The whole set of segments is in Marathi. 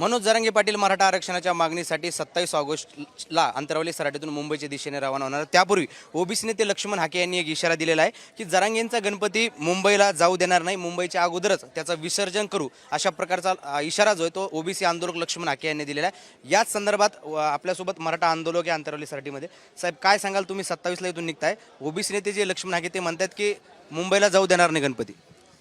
मनोज जरांगे पाटील मराठा आरक्षणाच्या मागणीसाठी सत्तावीस ऑगस्टला अंतरावली सराटीतून मुंबईच्या दिशेने रवाना होणार. त्यापूर्वी ओबीसी नेते लक्ष्मण हाके यांनी एक इशारा दिलेला आहे की जरांगेंचा गणपती मुंबईला जाऊ देणार नाही मुंबईच्या अगोदरच त्याचं विसर्जन करू अशा प्रकारचा इशारा जो आहे तो ओबीसी आंदोलक लक्ष्मण हाके यांनी दिलेला आहे. याच संदर्भात आपल्यासोबत मराठा आंदोलक आहे अंतरावली सराटीमध्ये. साहेब काय सांगाल तुम्ही? सत्तावीसला इथून निघताय. ओबीसी नेते जे लक्ष्मण हाके ते म्हणतात की मुंबईला जाऊ देणार नाही गणपती.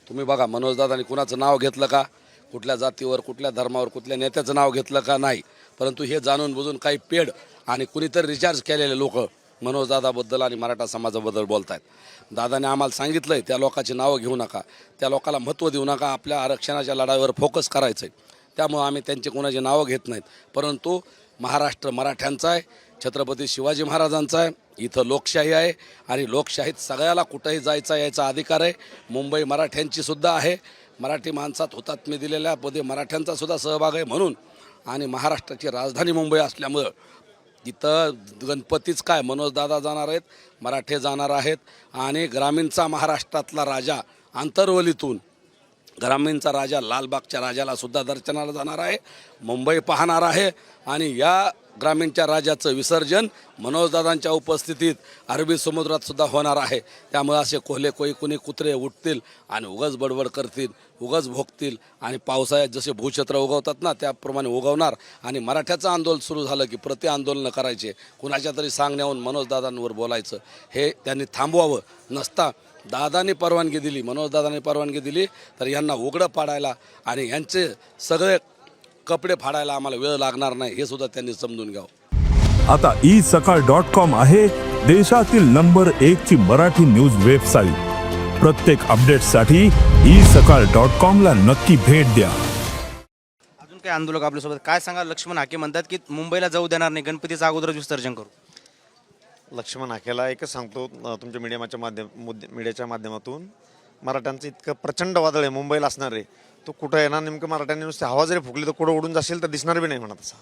तुम्ही बघा मनोजदादांनी कुणाचं नाव घेतलं का? कुठल्या जातीवर कुठल्या धर्मावर कुठल्या नेत्याचं नाव घेतलं का नाही. परंतु हे जाणून बुजून काही पेड आणि कुणीतरी रिचार्ज केलेले लोक मनोजदादाबद्दल आणि मराठा समाजाबद्दल बोलत आहेत दादाने आम्हाला सांगितलं आहे त्या लोकांची नावं घेऊ नका. त्या लोकाला महत्त्व देऊ नका. आपल्या आरक्षणाच्या लढाईवर फोकस करायचं आहे त्यामुळं आम्ही त्यांची कोणाची नावं घेत नाहीत. परंतु महाराष्ट्र मराठ्यांचा आहे छत्रपती शिवाजी महाराजांचा आहे इथं लोकशाही आहे आणि लोकशाहीत सगळ्याला कुठंही जायचा यायचा अधिकार आहे. मुंबई मराठ्यांची सुद्धा आहे. मराठी माणसात हुतात्मे दिलेल्या पदे मराठ्यांचा सुद्धा सहभाग आहे म्हणून. आणि महाराष्ट्राची राजधानी मुंबई असल्यामुळं इथं गणपतीच काय मनोजदादा जाणार आहेत मराठे जाणार आहेत आणि ग्रामीणचा महाराष्ट्रातला राजा आंतरवलीतून ग्रामीणचा राजा लालबागच्या राजालासुद्धा दर्शनाला जाणार आहे मुंबई पाहणार आहे आणि या ग्रामीणच्या राजाचं विसर्जन मनोजदादांच्या उपस्थितीत अरबी समुद्रात सुद्धा होणार आहे. त्यामुळे असे कोहले कोई कुणी कुत्रे उठतील आणि उगच बडबड करतील उगच भोगतील आणि पावसाळ्यात जसे भूक्षेत्र उगवतात ना त्याप्रमाणे उगवणार. आणि मराठ्याचं आंदोलन सुरू झालं की प्रति आंदोलनं करायचे. कुणाच्या तरी सांगण्याहून मनोजदादांवर बोलायचं. हे त्यांनी थांबवावं. नसता दादाने परवानगी दिली मनोजदादाने परवानगी दिली तर यांना उघडं पाडायला आणि यांचे सगळे कपडे फाडायला आम्हाला वेळ लागणार नाही हे सुद्धा त्यांनी समजून घ्यावं. आता ई सकाळ डॉट कॉम आहे देशातील नंबर एक ची मराठी न्यूज वेबसाईट. प्रत्येक अपडेटसाठी ई सकाळ डॉट कॉम ला नक्की भेट द्या. अजून काही आंदोलक आपल्यासोबत? काय सांगा लक्ष्मण हाके म्हणतात की मुंबईला जाऊ देणार नाही गणपतीचं अगोदरच विसर्जन करू. लक्ष्मण हाकेला एकच सांगतो तुमच्या मीडियाच्या माध्यम मुद्दे- मीडियाच्या माध्यमातून मराठ्यांचं इतकं प्रचंड वादळ आहे मुंबईला असणार आहे. तो कुठं येणार नेमकं मराठ्यांनी नुसते हवा जरी फुकली तर कुठं उडून जाशील तर दिसणार बी नाही म्हणत तसा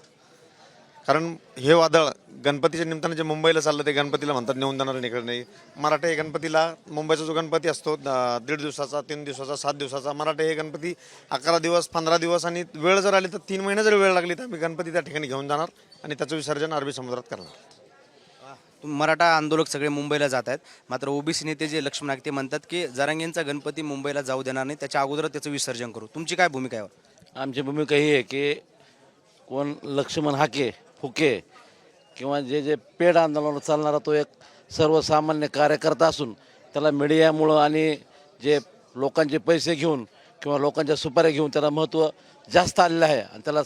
कारण हे वादळ गणपतीच्या निमित्तानं जे मुंबईला चाललं ते गणपतीला म्हणतात नेऊन जाणार इकडे नाही. मराठे हे गणपतीला मुंबईचा जो गणपती असतो द- दीड दिवसाचा तीन दिवसाचा सात दिवसाचा मराठे हे गणपती अकरा दिवस पंधरा दिवस आणि वेळ जर आली तर तीन महिने जर वेळ लागली तर आम्ही गणपती त्या ठिकाणी घेऊन जाणार आणि त्याचं विसर्जन अरबी समुद्रात करणार. मराठा आंदोलक सगळे मुंबईला जात आहेत. मात्र ओबीसी नेते जे लक्ष्मण हाके ते म्हणतात की जरांगेंचा गणपती मुंबईला जाऊ देणार नाही त्याच्या अगोदर त्याचं विसर्जन करू. तुमची काय भूमिका आहे? आमची भूमिका ही आहे की कोण लक्ष्मण हाके फुके किंवा जे जे पेड आंदोलन चालणारा तो एक सर्वसामान्य कार्यकर्ता असून त्याला मीडियामुळं आणि जे लोकांचे पैसे घेऊन किंवा लोकांच्या सुपाऱ्या घेऊन त्याला महत्त्व जास्त आलेलं आहे आणि त्याला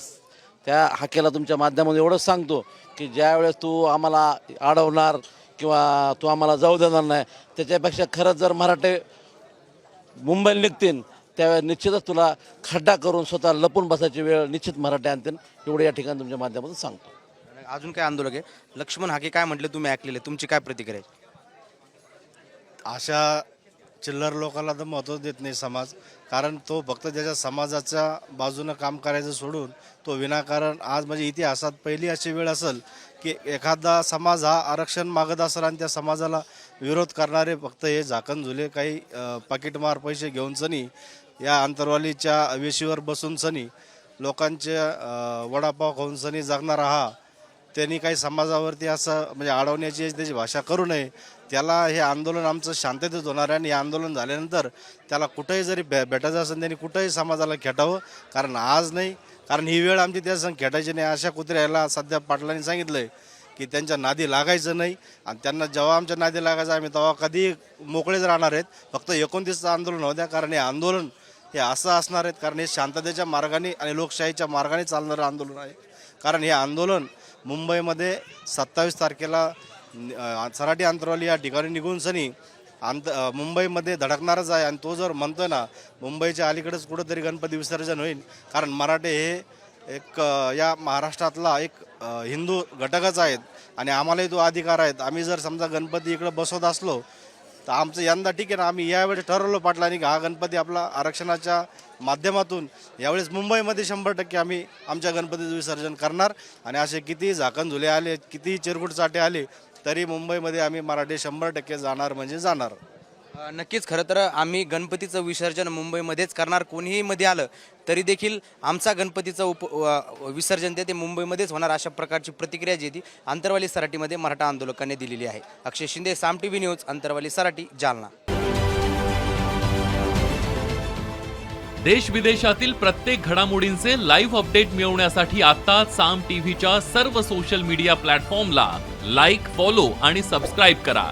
त्या हाकेला तुमच्या माध्यमातून एवढंच सांगतो की ज्या वेळेस तू आम्हाला अडवणार किंवा तू आम्हाला जाऊ देणार नाही त्याच्यापेक्षा खरंच जर मराठे मुंबईला निघतील त्यावेळेस निश्चितच तुला खड्डा करून स्वतः लपून बसायची वेळ निश्चित मराठी आणतील एवढं या ठिकाणी तुमच्या माध्यमातून सांगतो. अजून काय आंदोलक आहे? लक्ष्मण हाके काय म्हटले? तुम्ही ऐकलेले तुमची काय प्रतिक्रिया आहे? अशा चिल्लर लोकांना तर महत्त्व देत नाही समाज. कारण तो फक्त त्याच्या समाजाच्या बाजूनं काम करायचं सोडून तो विनाकारण आज म्हणजे इतिहासात पहिली अशी वेळ असेल की एखादा समाज हा आरक्षण मागत असेल आणि त्या समाजाला विरोध करणारे फक्त हे झाकण झुले काही पाकिटमार पैसे घेऊन सनी या आंतरवालीच्या वेशीवर बसून सनी लोकांचे वडापाव खाऊन सनी जगणारा हा त्यांनी काही समाजावरती असं म्हणजे अडवण्याची त्याची भाषा करू नये. त्याला हे आंदोलन आमचं शांततेत होणार आहे आणि हे आंदोलन झाल्यानंतर त्याला कुठंही जरी भे भेटायचं असेल त्यांनी कुठंही समाजाला खेटावं कारण आज नाही. कारण ही वेळ आमची त्या खेटायची नाही. अशा कुत्र्याला सध्या पाटलांनी सांगितलं आहे की त्यांच्या नादी लागायचं नाही. आणि त्यांना जेव्हा आमच्या नादी लागायचं आम्ही तेव्हा कधी मोकळेच राहणार आहेत. फक्त एकोणतीसचं आंदोलन होत्या कारण हे आंदोलन हे असं असणार आहेत. कारण हे शांततेच्या मार्गाने आणि लोकशाहीच्या मार्गाने चालणारं आंदोलन आहे. कारण हे आंदोलन मुंबईमध्ये सत्तावीस तारखेला सराटी अंतरवाली या ठिकाणी निघून सनी अंत मुंबईमध्ये धडकणारच आहे आणि तो जर म्हणतोय ना मुंबईच्या अलीकडेच कुठंतरी गणपती विसर्जन होईल. कारण मराठे हे एक या महाराष्ट्रातला एक हिंदू घटकच आहेत आणि आम्हालाही तो अधिकार आहेत. आम्ही जर समजा गणपती इकडं बसवत असलो तर आमचं यंदा ठीक आहे ना आम्ही यावेळेस ठरवलं पाटलांनी आणि हा गणपती आपला आरक्षणाच्या माध्यमातून यावेळेस मुंबईमध्ये शंभर टक्के आम्ही आमच्या गणपतीचं विसर्जन करणार. आणि असे कितीही झाकण झुले आले कितीही चिरकुट चाटे आले तरी मुंबईमध्ये आम्ही मराठी शंभर टक्के जाणार म्हणजे जाणार. नक्कीच खरं तर आम्ही गणपतीचं विसर्जन मुंबईमध्येच करणार कोणीही मध्ये आलं तरी देखील आमचा गणपतीचं उप विसर्जन ते ते मुंबईमध्येच होणार अशा प्रकारची प्रतिक्रिया जी ती अंतरवाली सराटीमध्ये मराठा आंदोलकांनी दिलेली आहे. Akshay Shinde Saam T V news Antarwali Sarati Jalna. देश विदेशातील प्रत्येक घडामोडींचे लाईव्ह अपडेट मिळवण्यासाठी आता साम टीव्हीच्या सर्व सोशल मीडिया प्लॅटफॉर्मला लाईक फॉलो आणि सबस्क्राईब करा.